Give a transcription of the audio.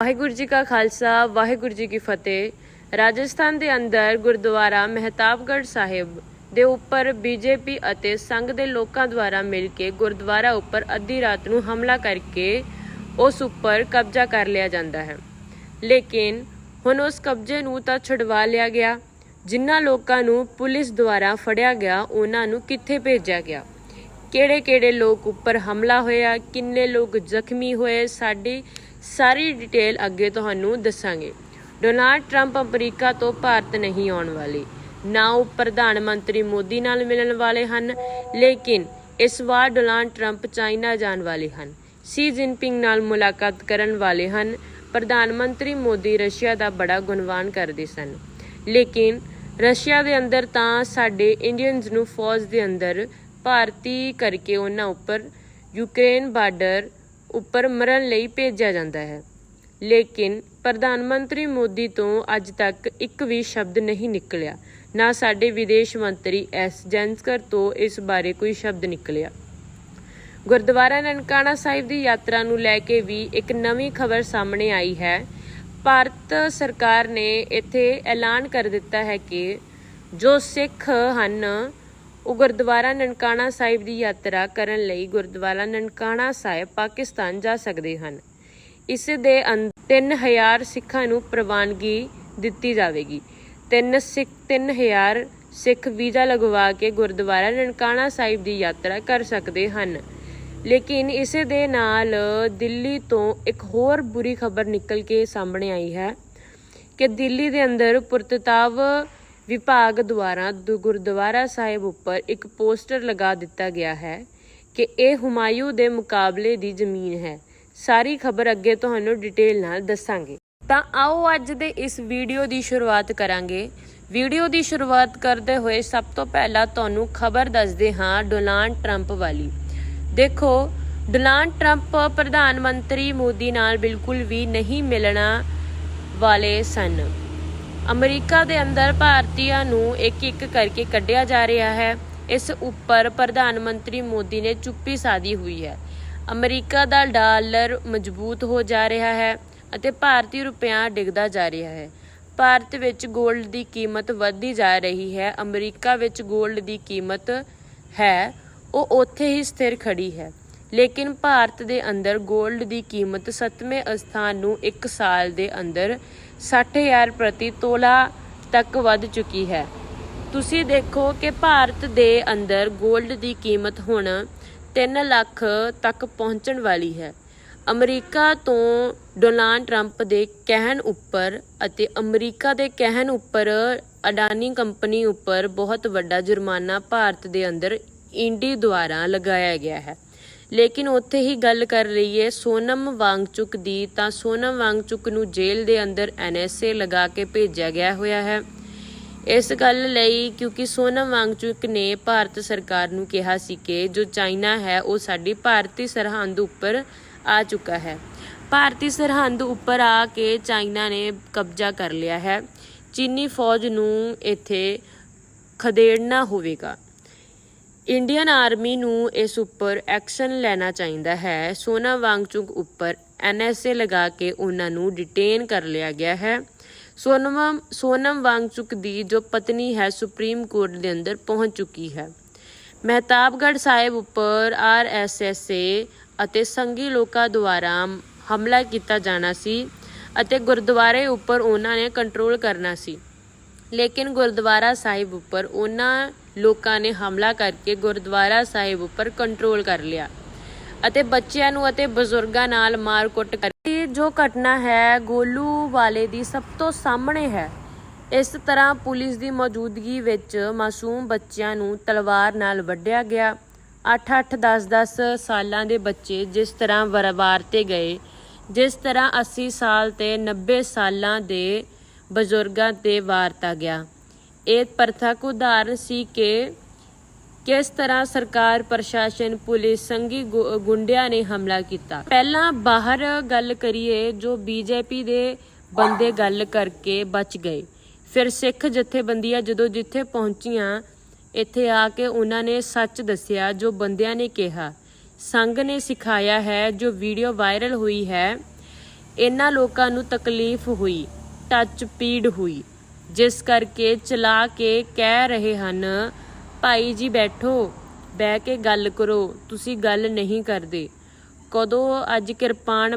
ਵਾਹਿਗੁਰੂ ਜੀ ਕਾ ਖਾਲਸਾ, ਵਾਹਿਗੁਰੂ ਜੀ ਕੀ ਫਤਿਹ। ਰਾਜਸਥਾਨ ਦੇ ਅੰਦਰ ਗੁਰਦੁਆਰਾ ਮਹਿਤਾਬਗੜ੍ਹ ਸਾਹਿਬ ਦੇ ਉੱਪਰ ਬੀਜੇਪੀ ਅਤੇ ਸੰਘ ਦੇ ਲੋਕਾਂ ਦੁਆਰਾ ਮਿਲ ਕੇ ਗੁਰਦੁਆਰਾ ਉੱਪਰ ਅੱਧੀ ਰਾਤ ਨੂੰ ਹਮਲਾ ਕਰਕੇ ਉਸ ਉੱਪਰ ਕਬਜ਼ਾ ਕਰ ਲਿਆ ਜਾਂਦਾ ਹੈ। ਲੇਕਿਨ ਹੁਣ ਉਸ ਕਬਜ਼ੇ ਨੂੰ ਤਾਂ ਛੁਡਵਾ ਲਿਆ ਗਿਆ। ਜਿਨ੍ਹਾਂ ਲੋਕਾਂ ਨੂੰ ਪੁਲਿਸ ਦੁਆਰਾ ਫੜਿਆ ਗਿਆ, ਉਹਨਾਂ ਨੂੰ ਕਿੱਥੇ ਭੇਜਿਆ ਗਿਆ? ਕਿਹੜੇ-ਕਿਹੜੇ ਲੋਕ ਉੱਪਰ ਹਮਲਾ ਹੋਇਆ? ਕਿੰਨੇ ਲੋਕ ਜ਼ਖਮੀ ਹੋਏ? ਸਾਡੀ ਸਾਰੀ ਡਿਟੇਲ ਅੱਗੇ ਤੁਹਾਨੂੰ ਦੱਸਾਂਗੇ। ਡੋਨਾਲਡ ਟਰੰਪ ਅਮਰੀਕਾ ਤੋਂ ਭਾਰਤ ਨਹੀਂ ਆਉਣ ਵਾਲੇ। ਨਾ ਉਹ ਪ੍ਰਧਾਨ ਮੰਤਰੀ ਮੋਦੀ ਨਾਲ ਮਿਲਣ ਵਾਲੇ ਹਨ, ਲੇਕਿਨ ਇਸ ਵਾਰ ਡੋਨਾਲਡ ਟਰੰਪ ਚਾਈਨਾ ਜਾਣ ਵਾਲੇ ਹਨ। ਸੀ ਜਿਨਪਿੰਗ ਨਾਲ ਮੁਲਾਕਾਤ ਕਰਨ ਵਾਲੇ ਹਨ। ਪ੍ਰਧਾਨ ਮੰਤਰੀ ਮੋਦੀ ਰਸ਼ੀਆ ਦਾ ਬੜਾ ਗੁਣਵਾਨ ਕਰਦੇ ਸਨ। ਲੇਕਿਨ ਰਸ਼ੀਆ ਦੇ ਅੰਦਰ ਤਾਂ ਸਾਡੇ ਇੰਡੀਅਨਸ ਨੂੰ ਫੌਜ ਦੇ ਅੰਦਰ ਭਾਰਤੀ ਕਰਕੇ ਉਹਨਾਂ ਉੱਪਰ ਯੂਕਰੇਨ ਬਾਰਡਰ ਉੱਪਰ ਮਰਨ ਲਈ ਭੇਜਿਆ ਜਾਂਦਾ ਹੈ। ਲੇਕਿਨ ਪ੍ਰਧਾਨ ਮੰਤਰੀ ਮੋਦੀ ਤੋਂ ਅੱਜ ਤੱਕ ਇੱਕ ਵੀ ਸ਼ਬਦ ਨਹੀਂ ਨਿਕਲਿਆ। ਨਾ ਸਾਡੇ ਵਿਦੇਸ਼ ਮੰਤਰੀ ਐਸ ਜੈਂਸਕਰ ਤੋਂ ਇਸ ਬਾਰੇ ਕੋਈ ਸ਼ਬਦ ਨਿਕਲਿਆ। ਗੁਰਦੁਆਰਾ ਨਨਕਾਣਾ ਸਾਹਿਬ ਦੀ ਯਾਤਰਾ ਨੂੰ ਲੈ ਕੇ ਵੀ ਇੱਕ ਨਵੀਂ ਖਬਰ ਸਾਹਮਣੇ ਆਈ ਹੈ। ਭਾਰਤ ਸਰਕਾਰ ਨੇ ਇੱਥੇ ਐਲਾਨ ਕਰ ਦਿੱਤਾ ਹੈ ਕਿ ਜੋ ਸਿੱਖ ਹਨ ਉਹ ਗੁਰਦੁਆਰਾ ਨਨਕਾਣਾ ਸਾਹਿਬ ਦੀ ਯਾਤਰਾ ਕਰਨ ਲਈ ਗੁਰਦੁਆਰਾ ਨਨਕਾਣਾ ਸਾਹਿਬ ਪਾਕਿਸਤਾਨ ਜਾ ਸਕਦੇ ਹਨ। ਇਸ ਦੇ ਅੰਦਰ 3000 ਸਿੱਖਾਂ ਨੂੰ ਪ੍ਰਵਾਨਗੀ ਦਿੱਤੀ ਜਾਵੇਗੀ। ਤਿੰਨ ਸਿੱਖ 3000 ਸਿੱਖ ਵੀਜ਼ਾ ਲਗਵਾ ਕੇ ਗੁਰਦੁਆਰਾ ਨਨਕਾਣਾ ਸਾਹਿਬ ਦੀ ਯਾਤਰਾ ਕਰ ਸਕਦੇ ਹਨ। ਲੇਕਿਨ ਇਸੇ ਦੇ ਨਾਲ ਦਿੱਲੀ ਤੋਂ ਇੱਕ ਹੋਰ ਬੁਰੀ ਖਬਰ ਨਿਕਲ ਕੇ ਸਾਹਮਣੇ ਆਈ ਹੈ ਕਿ ਦਿੱਲੀ ਦੇ ਅੰਦਰ ਪੁਰਤਤਾਵ ਵਿਭਾਗ ਦੁਆਰਾ ਦੁ- ਗੁਰਦੁਆਰਾ ਸਾਹਿਬ ਉੱਪਰ ਇੱਕ ਪੋਸਟਰ ਲਗਾ ਦਿੱਤਾ ਗਿਆ ਹੈ ਕਿ ਇਹ ਹੁਮਾਯੂ ਦੇ ਮੁਕਾਬਲੇ ਦੀ ਜ਼ਮੀਨ ਹੈ। ਸਾਰੀ ਖਬਰ ਅੱਗੇ ਤੁਹਾਨੂੰ ਡਿਟੇਲ ਨਾਲ ਦੱਸਾਂਗੇ। ਤਾਂ ਆਓ ਅੱਜ ਦੇ ਇਸ ਵੀਡੀਓ ਦੀ ਸ਼ੁਰੂਆਤ ਕਰਾਂਗੇ। ਵੀਡੀਓ ਦੀ ਸ਼ੁਰੂਆਤ ਕਰਦੇ ਹੋਏ ਸਭ ਤੋਂ ਪਹਿਲਾਂ ਤੁਹਾਨੂੰ ਖਬਰ ਦੱਸਦੇ ਹਾਂ ਡੋਨਾਲਡ ਟਰੰਪ ਵਾਲੀ। ਦੇਖੋ, ਡੋਨਾਲਡ ਟਰੰਪ ਪ੍ਰਧਾਨ ਮੰਤਰੀ ਮੋਦੀ ਨਾਲ ਬਿਲਕੁਲ ਵੀ ਨਹੀਂ ਮਿਲਣਾ ਵਾਲੇ ਸਨ। ਅਮਰੀਕਾ ਦੇ ਅੰਦਰ ਭਾਰਤੀਆਂ ਨੂੰ ਇੱਕ ਇੱਕ ਕਰਕੇ ਕੱਢਿਆ ਜਾ ਰਿਹਾ ਹੈ। ਇਸ ਉੱਪਰ ਪ੍ਰਧਾਨ ਮੰਤਰੀ ਮੋਦੀ ਨੇ ਚੁੱਪੀ ਸਾਦੀ ਹੋਈ ਹੈ। ਅਮਰੀਕਾ ਦਾ ਡਾਲਰ ਮਜ਼ਬੂਤ ਹੋ ਜਾ ਰਿਹਾ ਹੈ ਅਤੇ ਭਾਰਤੀ ਰੁਪਿਆ ਡਿੱਗਦਾ ਜਾ ਰਿਹਾ ਹੈ। ਭਾਰਤ ਵਿੱਚ 골ਡ ਦੀ ਕੀਮਤ ਵੱਧਦੀ ਜਾ ਰਹੀ ਹੈ। ਅਮਰੀਕਾ ਵਿੱਚ 골ਡ ਦੀ ਕੀਮਤ ਹੈ, ਉਹ ਉੱਥੇ ਹੀ ਸਥਿਰ ਖੜੀ ਹੈ। ਲੇਕਿਨ ਭਾਰਤ ਦੇ ਅੰਦਰ 골ਡ ਦੀ ਕੀਮਤ 7ਵੇਂ ਸਥਾਨ ਨੂੰ 1 ਸਾਲ ਦੇ ਅੰਦਰ 60000 ਪ੍ਰਤੀ ਤੋਲਾ ਤੱਕ ਵੱਧ ਚੁੱਕੀ ਹੈ। ਤੁਸੀਂ ਦੇਖੋ ਕਿ ਭਾਰਤ ਦੇ ਅੰਦਰ 골ਡ ਦੀ ਕੀਮਤ ਹੁਣ 3 ਲੱਖ ਤੱਕ ਪਹੁੰਚਣ ਵਾਲੀ ਹੈ। ਅਮਰੀਕਾ ਤੋਂ ਡੋਨਾਲਡ ਟਰੰਪ ਦੇ ਕਹਿਣ ਉੱਪਰ ਅਤੇ ਅਮਰੀਕਾ ਦੇ ਕਹਿਣ ਉੱਪਰ ਅਡਾਨੀ ਕੰਪਨੀ ਉੱਪਰ ਬਹੁਤ ਵੱਡਾ ਜੁਰਮਾਨਾ ਭਾਰਤ ਦੇ ਅੰਦਰ ਇੰਡੀ ਦੁਆਰਾ ਲਗਾਇਆ ਗਿਆ ਹੈ। ਲੇਕਿਨ ਉੱਥੇ ਹੀ ਗੱਲ ਕਰ ਰਹੀ ਹੈ ਸੋਨਮ ਵਾਂਗਚੁਕ ਦੀ, ਤਾਂ ਸੋਨਮ ਵਾਂਗਚੁਕ ਨੂੰ ਜੇਲ੍ਹ ਦੇ ਅੰਦਰ ਐਨਐਸਏ ਲਗਾ ਕੇ ਭੇਜਿਆ ਗਿਆ ਹੋਇਆ ਹੈ। ਇਸ ਗੱਲ ਲਈ ਕਿਉਂਕਿ ਸੋਨਮ ਵਾਂਗਚੁਕ ਨੇ ਭਾਰਤ ਸਰਕਾਰ ਨੂੰ ਕਿਹਾ ਸੀ ਕਿ ਜੋ ਚਾਈਨਾ ਹੈ, ਉਹ ਸਾਡੀ ਭਾਰਤੀ ਸਰਹੰਦ ਉੱਪਰ ਆ ਚੁੱਕਾ ਹੈ। ਭਾਰਤੀ ਸਰਹੰਦ ਉੱਪਰ ਆ ਕੇ ਚਾਈਨਾ ਨੇ ਕਬਜ਼ਾ ਕਰ ਲਿਆ ਹੈ। ਚੀਨੀ ਫੌਜ ਨੂੰ ਇੱਥੇ ਖਦੇੜਨਾ ਹੋਵੇਗਾ। ਇੰਡੀਅਨ ਆਰਮੀ ਨੂੰ ਇਸ ਉੱਪਰ ਐਕਸ਼ਨ ਲੈਣਾ ਚਾਹੀਦਾ ਹੈ। ਸੋਨਾ ਵਾਂਗਚੁਕ ਉੱਪਰ ਐਨਐਸਏ ਲਗਾ ਕੇ ਉਹਨਾਂ ਨੂੰ ਡਿਟੇਨ ਕਰ ਲਿਆ ਗਿਆ ਹੈ। ਸੋਨਮ ਸੋਨਮ ਵਾਂਗਚੁਕ ਦੀ ਜੋ ਪਤਨੀ ਹੈ ਸੁਪਰੀਮ ਕੋਰਟ ਦੇ ਅੰਦਰ ਪਹੁੰਚ ਚੁੱਕੀ ਹੈ। ਮਹਿਤਾਬਗੜ੍ਹ ਸਾਹਿਬ ਉੱਪਰ ਆਰਐਸਐਸਏ ਅਤੇ ਸੰਘੀ ਲੋਕਾਂ ਦੁਆਰਾ ਹਮਲਾ ਕੀਤਾ ਜਾਣਾ ਸੀ ਅਤੇ ਗੁਰਦੁਆਰੇ ਉੱਪਰ ਉਹਨਾਂ ਨੇ ਕੰਟਰੋਲ ਕਰਨਾ ਸੀ। ਲੇਕਿਨ ਗੁਰਦੁਆਰਾ ਸਾਹਿਬ ਉੱਪਰ ਉਹਨਾਂ ਲੋਕਾਂ ਨੇ ਹਮਲਾ ਕਰਕੇ ਗੁਰਦੁਆਰਾ ਸਾਹਿਬ ਉੱਪਰ ਕੰਟਰੋਲ ਕਰ ਲਿਆ। ਅਤੇ ਬੱਚਿਆਂ ਨੂੰ ਅਤੇ ਬਜ਼ੁਰਗਾਂ ਨਾਲ ਮਾਰ-ਕੁੱਟ ਕਰਕੇ ਜੋ ਘਟਨਾ ਹੈ, ਗੋਲੂ ਵਾਲੇ ਦੀ ਸਭ ਤੋਂ ਸਾਹਮਣੇ ਹੈ। ਇਸ ਤਰ੍ਹਾਂ ਪੁਲਿਸ ਦੀ ਮੌਜੂਦਗੀ ਵਿੱਚ ਮਾਸੂਮ ਬੱਚਿਆਂ ਨੂੰ ਤਲਵਾਰ ਨਾਲ ਵੱਢਿਆ ਗਿਆ। 8-8 10-10 ਸਾਲਾਂ ਦੇ ਬੱਚੇ ਜਿਸ ਤਰ੍ਹਾਂ ਵਰਵਾਰ ਤੇ ਗਏ, ਜਿਸ ਤਰ੍ਹਾਂ 80 ਸਾਲ ਤੇ 90 ਸਾਲਾਂ ਦੇ ਬਜ਼ੁਰਗਾਂ ਤੇ ਵਾਰਤਾ ਗਿਆ। ਇਹ ਪ੍ਰਥਕ ਉਦਾਹਰਨ ਸੀ ਕਿ ਕਿਸ ਤਰ੍ਹਾਂ ਸਰਕਾਰ, ਪ੍ਰਸ਼ਾਸਨ, ਪੁਲਿਸ ਸੰਗੀ ਗੁ- ਗੁੰਡਿਆਂ ਨੇ ਹਮਲਾ ਕੀਤਾ। ਪਹਿਲਾਂ ਬਾਹਰ ਗੱਲ ਕਰੀਏ, ਜੋ ਬੀਜੇਪੀ ਦੇ ਬੰਦੇ ਗੱਲ ਕਰਕੇ ਬਚ ਗਏ। ਫਿਰ ਸਿੱਖ ਜਥੇਬੰਦੀਆਂ ਜਦੋਂ ਜਿੱਥੇ ਪਹੁੰਚੀਆਂ, ਇੱਥੇ ਆ ਕੇ ਉਹਨਾਂ ਨੇ ਸੱਚ ਦੱਸਿਆ, ਜੋ ਬੰਦਿਆਂ ਨੇ ਕਿਹਾ। ਸੰਘ ਨੇ ਸਿਖਾਇਆ ਹੈ, ਜੋ ਵੀਡੀਓ ਵਾਇਰਲ ਹੋਈ ਹੈ, ਇਹਨਾਂ ਲੋਕਾਂ ਨੂੰ ਤਕਲੀਫ ਹੋਈ। ਟੱਚ ਪੀੜ ਹੋਈ, ਜਿਸ ਕਰਕੇ ਚਲਾ ਕੇ ਕਹਿ ਰਹੇ ਹਨ, ਭਾਈ ਜੀ ਬੈਠੋ, ਬਹਿ ਕੇ ਗੱਲ ਕਰੋ, ਤੁਸੀਂ ਗੱਲ ਨਹੀਂ ਕਰਦੇ। ਕਦੋਂ ਅੱਜ ਕਿਰਪਾਨ